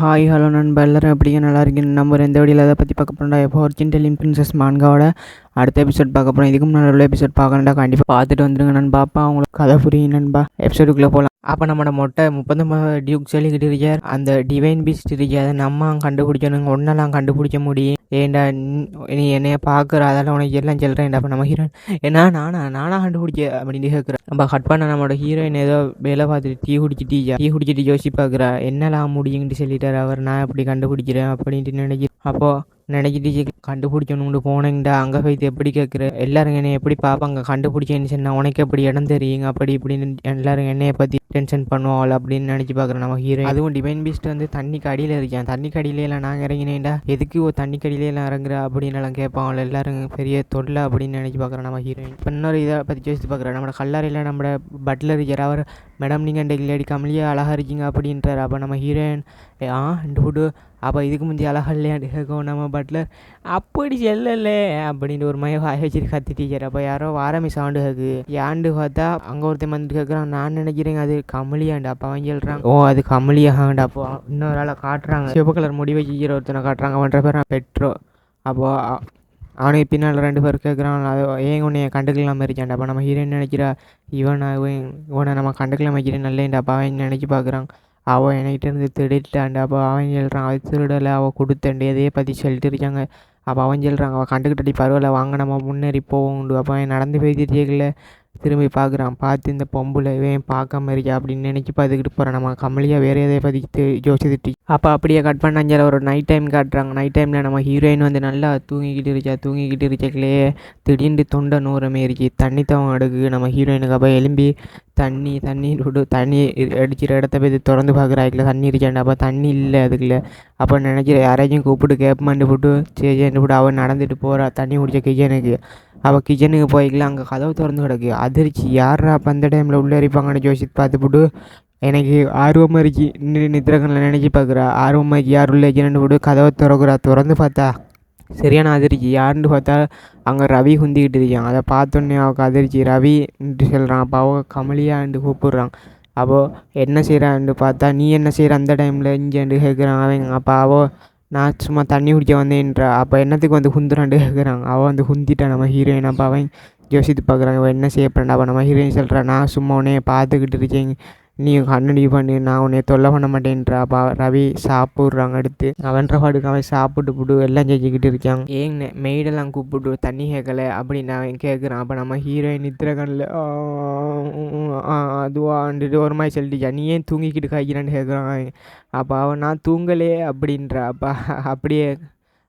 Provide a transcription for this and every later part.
Hi hello நண்பர் எல்லாரும் எப்படிங்க நல்லா இருக்கீங்க. நம்ம எந்த வழியில் அதை பற்றி பார்க்க போகிறோம்டா எப்போ ஒரிஜினல் பிரின்சஸ் மான்காவோட அடுத்த எபிசோட் பார்க்க போகிறோம் இதுக்கு முன்னாடி உள்ள எபிசோட் பார்க்கணுண்டா கண்டிப்பாக பார்த்துட்டு வந்துருங்க நண்பா. அப்பா அவங்களுக்கு கதை புரியும் நண்பா. எபிசோடுக்குள்ளே போகலாம் அப்போ நம்மளோட மொட்டை முப்பத்தொம்பது டியூக் சொல்லிக்கிட்டு இருக்கார். அந்த டிவைன் பீஸ்ட் இருக்காது நம்ம கண்டுபிடிக்கணுங்க. ஒன்றெல்லாம் கண்டுபிடிக்க முடியும். ஏண்டா நீ என்னைய பார்க்குற? அதெல்லாம் உனக்கு எல்லாம் சொல்கிறேன்டா அப்போ நம்ம ஹீரோயின் ஏன்னா நானா நானா கண்டுபிடிக்க அப்படின்னு கேட்குறேன் நம்ம கட் பண்ண நம்மளோட ஹீரோயின் ஏதோ வேலை பார்த்துட்டு டீ குடிச்சிட்டு டீ குடிச்சிட்டு யோசிச்சு பார்க்குறா என்னலாம் முடியுங்கன்னு சொல்லிட்டாரு அவர். நான் எப்படி கண்டுபிடிக்கிறேன்? அப்படின்ட்டு நினைக்கிறேன் அப்போது நினைக்கிட்டு கண்டுபிடிக்கணும்னு போனேங்கடா அங்கே போய் எப்படி கேட்குற எல்லாரும் என்னை எப்படி பார்ப்பாங்க? கண்டுபிடிச்சேன்னு சொன்னால் உனக்கு எப்படி இடம் தெரியுங்க? அப்படி இப்படின்னு எல்லாரும் என்னையை பற்றி டென்ஷன் பண்ணுவாள் அப்படின்னு நினச்சி பார்க்குறேன் நம்ம ஹீரோ அதுவும் டிவைன் பீஸ்ட் வந்து தண்ணிக்கு அடியில் இருக்கேன் தண்ணிக்கு அடியிலலாம் நாங்கள் இறங்கினேன்டா. எதுக்கு ஒரு தண்ணிக்கு அடியிலலாம் இறங்குற அப்படின்னு எல்லாம் கேட்பாங்க எல்லாரும் பெரிய தொல்லை அப்படின்னு நினச்சி பார்க்குறேன் நம்ம ஹீரோயின் இப்போ இன்னொரு இதை பற்றி யோசித்து பார்க்குறேன் நம்ம கல்லறையில் நம்ம பட்லர் இருக்கிற அவர் மேடம் நீங்கள் இந்த லேடி கமலியாக அழகாக இருக்கீங்க அப்படின்றார். அப்போ நம்ம ஹீரோயின் ஆ டூடு அப்போ இதுக்கு முந்தைய அழகாக இல்லையாண்டு கேட்கும் நம்ம பட்லர். அப்படி செல்லலே அப்படின்னு ஒரு மைய வாய வச்சுட்டு கத்தி டீச்சர். அப்போ யாரோ வாரமே சவுண்டு கேக்கு ஏண்டு பார்த்தா அங்கே ஒருத்தன் வந்துட்டு கேட்குறான். நான் நினைக்கிறேங்க அது கமலியாண்டு அப்போ அவன் சொல்கிறான் ஓ அது கமலியாகாண்டு அப்போ இன்னொரு ஆளை காட்டுறாங்க. சிவப்பு கலர் முடி வச்சு ஒருத்தனை காட்டுறாங்க. அவன்ற பேர் பெட்ரோ அப்போது அவனுக்கு பின்னால் ரெண்டு பேர் கேட்குறான். அது ஏன் உன்னைய கண்டுக்கலாம் இருக்கான்டா அப்போ நம்ம ஹீரோயின் நினைக்கிறா இவன் இவன் இவனை நம்ம கண்டுக்கலாம் வைக்கிறேன் நல்லேன்டா அப்போ அவன் நினச்சி பார்க்குறான்? அவள் என்கிட்ட இருந்து திருடிட்டாண்டு அப்போ அவன் சொல்கிறான் அவள் திருடலை அவள் கொடுத்தண்டு எதையே பற்றி சொல்லிட்டு இருக்காங்க. அப்போ அவன் சொல்கிறான் அவள் கண்டுக்கிட்டாடி பரவாயில்ல வாங்க நம்ம முன்னேறி போவோம் அப்போ அவன் நடந்து போய்த்திருக்கல திரும்பி பார்க்குறான். பார்த்து இந்த பொம்பளை ஏன் பார்க்காம இருக்கா அப்படின்னு நினச்சி பார்த்துக்கிட்டு போகிறான் நம்ம கமலியாக வேறு எதை பதிக்கிட்டு யோசிச்சுட்டு அப்போ அப்படியே கட் பண்ணாஞ்சல ஒரு நைட் டைம் காட்டுறாங்க. நைட் டைமில் நம்ம ஹீரோயின் வந்து நல்லா தூங்கிக்கிட்டு இருக்கா. தூங்கிக்கிட்டு இருக்கலே திடீர்னு தொண்டை நூற இருக்கு தண்ணி தவம் எடுக்கு நம்ம ஹீரோயினுக்கு அப்போ எலும்பி தண்ணி தண்ணி விடு தண்ணி அடிக்கிற இடத்த போய் திறந்து பார்க்குறாய்க்கில் தண்ணி இருக்காண்டு. அப்போ தண்ணி இல்லை அதுக்குள்ள. அப்போ நினைக்கிற யாரையும் கூப்பிட்டு கேப்மாண்டு போட்டு சேஜாண்டு போட்டு அவன் நடந்துட்டு போகிறா தண்ணி குடிச்ச கிச்சனுக்கு அவள் கிச்சனுக்கு போய்க்கலாம் அங்கே கதவு திறந்து கிடக்கு. அதிர்ச்சி. யாரா அப்போ அந்த டைமில் உள்ளே இருப்பாங்கன்னு ஜோசித்து பார்த்துப்புட்டு எனக்கு ஆர்வமாக இருக்கு. நித்திரகனில் நினச்சி பார்க்குறா ஆர்வமாக இருக்கு. யார் உள்ளே வைக்கணுன்னு போட்டு கதவை திறக்குறா. திறந்து பார்த்தா சரியான அதிர்ச்சி. யாருன்னு பார்த்தா அங்கே ரவி குந்திக்கிட்டு இருக்கான். அதை பார்த்தோன்னே அவளுக்கு அதிர்ச்சி. ரவின்ட்டு சொல்கிறான் அப்போ அவள் கமலியான்ட்டு கூப்பிட்றான். அப்போது என்ன செய்கிறான்னு பார்த்தா நீ என்ன செய்கிற அந்த டைமில் இங்கேண்டு கேட்குறான் அவன் அப்போ அவள் நான் சும்மா தண்ணி குடிக்க வந்தேன்றா. அப்போ என்னத்துக்கு வந்து குந்துறான்ட்டு கேட்குறாங்க அவள் வந்து குந்திட்டா நம்ம ஹீரோயின் அப்போ அவன் யோசித்து பார்க்குறாங்க அவன் என்ன செய்ய அப்போ நம்ம ஹீரோயின் சொல்கிறான் நான் சும்மா உன்னைய பார்த்துக்கிட்டு இருக்கேன். நீ கண்ணடி பண்ணு நான் உன்னை தொல்லை பண்ண மாட்டேன்றா. பா ரவி சாப்பிட்றாங்க அடுத்து. அவன்ற பாடுக்கு அவன் சாப்பிட்டு போட்டு எல்லாம் செஞ்சுக்கிட்டு இருக்கான். ஏன் மெய்டெல்லாம் கூப்பிட்டு தண்ணி கேட்கல அப்படின்னு அவன் கேட்குறான். அப்போ நம்ம ஹீரோயின் நித்திரகனில் அதுவான்ட்டு ஒரு மாதிரி சொல்லிட்டு நீ ஏன் தூங்கிக்கிட்டு காய்க்கிறான்னு கேட்குறான். அப்போ அவன் நான் தூங்கலே அப்படின்றா. அப்பா அப்படியே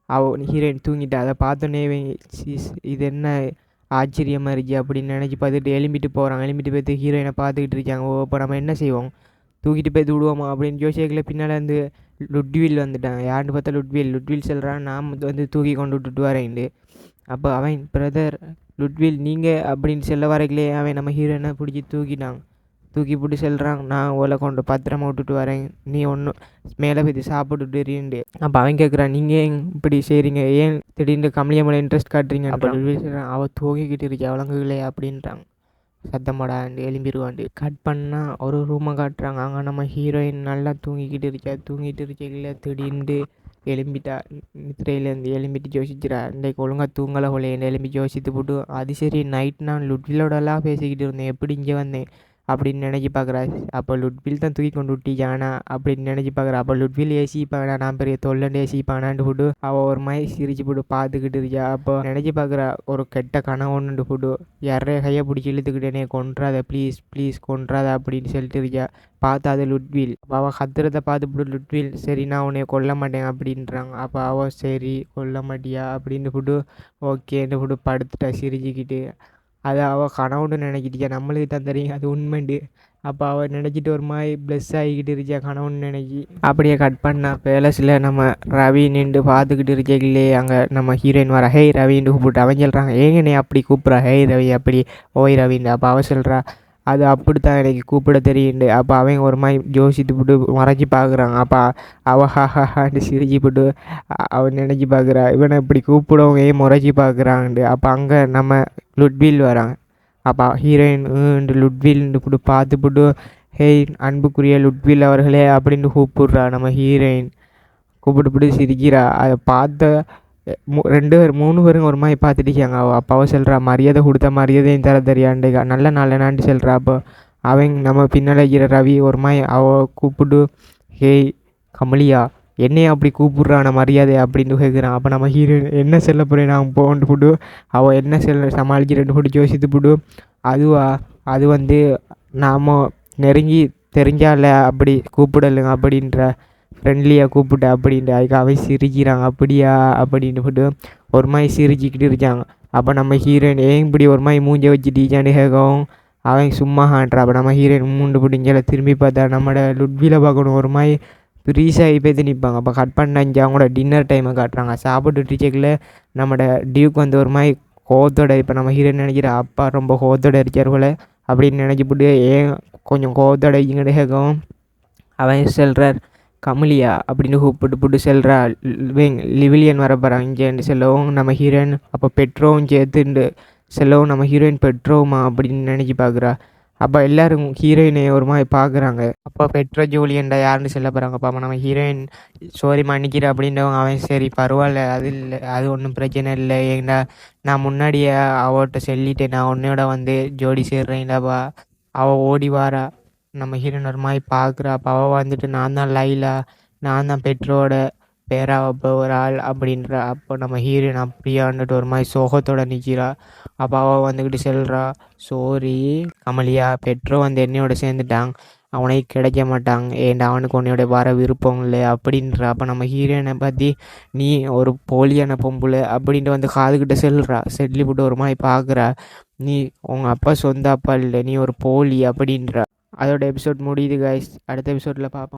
அவ ஹீரோயின் தூங்கிட்டா. அதை பார்த்தோன்னே இது என்ன ஆச்சரியமாக இருக்கு அப்படின்னு நினச்சி பார்த்துட்டு எலும்பிட்டு போகிறாங்க எலும்பிட்டு போய்ட்டு ஹீரோயினை பார்த்துக்கிட்டு இருக்காங்க. ஓ இப்போ நம்ம என்ன செய்வோம்? தூக்கிட்டு போய் விடுவோமா அப்படின்னு ஜோசியக்கில் பின்னால் வந்து லுட்வில் வந்துட்டாங்க. யாருன்னு பார்த்தா லுட்வில். லுட்வில் சொல்கிறான் நான் வந்து தூக்கி கொண்டு விட்டுட்டு வரேன்ட்டு. அப்போ அவன் பிரதர் லுட்வில் நீங்கள் அப்படின்னு சொல்ல வரைக்கிலே அவன் நம்ம ஹீரோயினை பிடிச்சி தூக்கிட்டான். தூக்கி போட்டு செல்கிறாங்க நான் ஓலை கொண்டு பத்திரமா விட்டுட்டு வரேன். நீ ஒன்றும் மேலே போய் சாப்பிட்டுட்டு இருண்டு அப்போ அவன் கேட்குறான் நீங்கள் ஏன் இப்படி செய்கிறீங்க ஏன் திடீர்னு கமலியா மேலே இன்ட்ரெஸ்ட் காட்டுறீங்க அப்படி சொல்கிறான் அவள் தூங்கிக்கிட்டு இருக்கா விளங்குகளே அப்படின்றாங்க சத்தமாடாண்டு எலும்பிடுவாண்டு கட் பண்ணால் ஒரு ரூமை காட்டுறாங்க. அங்கே நம்ம ஹீரோயின் நல்லா தூங்கிக்கிட்டு இருக்கா தூங்கிட்டு இருக்கல திடீர்னு எலும்பிட்டா நித்திரையிலேருந்து எலும்பிட்டு யோசிச்சிடா இன்றைக்கு ஒழுங்காக தூங்கலை போல எலும்பி யோசித்து போட்டு அது சரி நைட் நான் லுட்விலோடலாம் பேசிக்கிட்டு இருந்தேன். எப்படி இங்கே வந்தேன்? அப்படின்னு நினச்சி பார்க்குறா. அப்போ லுட்வில் தான் தூக்கி கொண்டு விட்டியானா அப்படின்னு நினச்சி பார்க்குறா. அப்போ லுட்வில் ஏசிப்பானா. நான் பெரிய தொல்லண்டு ஏசிப்பானான்ட்டு போட்டு அவள் ஒரு மாதிரி சிரிச்சு போட்டு பார்த்துக்கிட்டு இருக்கா. அப்போ நினச்சி பார்க்குறா ஒரு கெட்ட கனவுன்னு போட்டு யாரைய கையை பிடிச்சி இழுத்துக்கிட்டேனே கொன்றாத ப்ளீஸ் ப்ளீஸ் கொன்றாத அப்படின்னு சொல்லிட்டு இருக்கா. பார்த்தா அது லுட்வில். அப்போ அவள் கத்துறதை பார்த்து போட்டு லுட்வில் சரி நான் உன்னை கொல்ல மாட்டேன் அப்படின்றாங்க. அப்போ அவள் சரி கொல்ல மாட்டியா? அப்படின்னு போட்டு ஓகேன்னு போட்டு படுத்துட்டா சிரிச்சுக்கிட்டு. அது அவள் கனவுன்னு நினைக்கிட்டியா? நம்மளுக்கு தான் தெரியும். அது உண்மைண்டு. அப்போ அவள் நினச்சிட்டு ஒரு மாதிரி ப்ளஸ் ஆகிக்கிட்டு இருக்கியா கனவுன்னு நினைக்கி. அப்படியே கட் பண்ணா. பேலஸில் நம்ம ரவி நின்று பார்த்துக்கிட்டு இருக்கீங்களே அங்கே நம்ம ஹீரோயின் வர ஹே ரவின்னு கூப்பிட்டு அவன் சொல்கிறாங்க ஏங்கண்ணே அப்படி கூப்பிட்றா? ஹே ரவி அப்படி. ஓய் ரவின்னு. அப்போ அவள் சொல்கிறா அது அப்படித்தான் எனக்கு கூப்பிட தெரியுண்டு. அப்போ அவன் ஒரு மாதிரி யோசித்து போட்டு மறைச்சி பார்க்குறான். அப்போ அவ ஹாஹான்னு சிரிச்சு போட்டு அவன் நினச்சி பார்க்குறா. இவனை இப்படி கூப்பிடவங்க ஏன் முறைச்சி பார்க்குறான்ட்டு. அப்போ அங்கே நம்ம லுட்வில் வராங்க அப்போ ஹீரோயின் லுட்வில் போட்டு பார்த்து போட்டு ஹேய் அன்புக்குரிய லுட்வில் அவர்களே அப்படின்னு கூப்பிடுறா நம்ம ஹீரோயின் கூப்பிட்டு பிடிச்சி சிரிக்கிறா. அதை பார்த்த ரெண்டு பேர் மூணு பேரும் ஒரு மாதிரி பார்த்துட்டுக்காங்க அவள் அப்பாவை சொல்கிறா மரியாதை கொடுத்த மரியாதையும் தர தெரியாண்டுக்கா. நல்ல நாள் என்னான்ட்டு சொல்கிறா அப்போ அவங்க நம்ம பின்னால் இருக்கிற ரவி ஒரு மாதிரி அவ கூப்பிட்டு ஹேய் கமலியா என்னைய அப்படி கூப்பிட்றான மரியாதை அப்படின்னு கேட்குறான் அப்போ நம்ம ஹீரோயின் என்ன செல்ல போகிறேன் நான் போன்ட்டு போட்டு அவள் என்ன செல்ல சமாளிச்சு ரெண்டு போட்டு யோசித்து போட்டு அதுவா அது வந்து நாம் நெருங்கி தெரிஞ்சால அப்படி கூப்பிடலுங்க அப்படின்ற ஃப்ரெண்ட்லியாக கூப்பிட்டு அப்படின்ட்டு அதுக்கு அவன் சிரிக்கிறாங்க அப்படியா? அப்படின்னு போட்டு ஒரு மாதிரி சிரிச்சிக்கிட்டு இருக்காங்க. அப்போ நம்ம ஹீரோயின் ஏன் இப்படி ஒரு மாதிரி மூஞ்ச வச்சு டீச்சான்னு கேட்கவும் அவன் சும்மா ஹான்றா அப்போ நம்ம ஹீரோயின் மூண்டு பிடிங்கல திரும்பி பார்த்தா நம்மளோட லுட்வில பார்க்கணும் ஒரு மாதிரி ஃப்ரீஸாகி போய் நிற்பாங்க அப்போ கட் பண்ணாங்க அவங்களோட டின்னர் டைமை காட்டுறாங்க. சாப்பிட்டு செக்கில் நம்மளோட டியூக் வந்து ஒரு மாதிரி கோவத்தோட இப்போ நம்ம ஹீரோயின் நினைக்கிற அப்பா ரொம்ப கோவத்தோட இருக்கார் போல அப்படின்னு நினச்சிப்புட்டு ஏன் கொஞ்சம் கோவத்தோட இங்கிட்ட கேட்கவும் அவன் சொல்கிறார் கமலியா அப்படின்னு கூப்பிட்டு போட்டு செல்றா. லிவிலியன் வர போகிறாங்க செல்லவும் நம்ம ஹீரோயின் அப்போ பெட்ரோவும் சேர்த்துண்டு செல்லவும் நம்ம ஹீரோயின் பெட்ரோமா அப்படின்னு நினச்சி பார்க்குறா அப்போ எல்லோரும் ஹீரோயினை ஒரு மாதிரி பார்க்குறாங்க அப்போ பெட்ரோ ஜூலியன்டா யாருன்னு சொல்ல போகிறாங்க அப்போ நம்ம ஹீரோயின் சோரி மன்னிக்கிற அப்படின்றவங்க அவன் சரி பரவாயில்ல. அது இல்லை அது ஒன்றும் பிரச்சனை இல்லை. ஏண்டா நான் முன்னாடியே அவட்ட சொல்லிட்டேன். நான் உன்னையோட வந்து ஜோடி சேர்றேன்டாப்பா அவள் ஓடி வாரா. நம்ம ஹீரோன் ஒரு மாதிரி பார்க்குறா அப்போ அவள் வந்துட்டு நான் தான் லைலா நான் தான் பெட்ரோட பேராவ ஒரு ஆள் அப்படின்ற. அப்போ நம்ம ஹீரோயின் அப்படியான்ட்டு ஒரு மாதிரி சோகத்தோட நிற்கிறா அப்போ அவள் வந்துக்கிட்டு செல்கிறா சோரி கமலியா பெட்ரோ வந்து என்னையோட சேர்ந்துட்டாங்க. அவனே கிடைக்க மாட்டாங்க. ஏன்டா அவனுக்கு உன்னையோட வர விருப்பம் இல்லை? அப்படின்ற. அப்போ நம்ம ஹீரோயினை பற்றி நீ ஒரு போலியான பொம்புல அப்படின்ட்டு வந்து காதுகிட்ட செல்றா. செல்லி விட்டு ஒரு மாதிரி பார்க்குறா நீ உங்கள் அப்பா சொந்த அப்பா இல்லை. நீ ஒரு போலி அப்படின்றா. அதோட எபிசோட் முடியுது கைஸ் அடுத்த எபிசோடில் பார்ப்போம்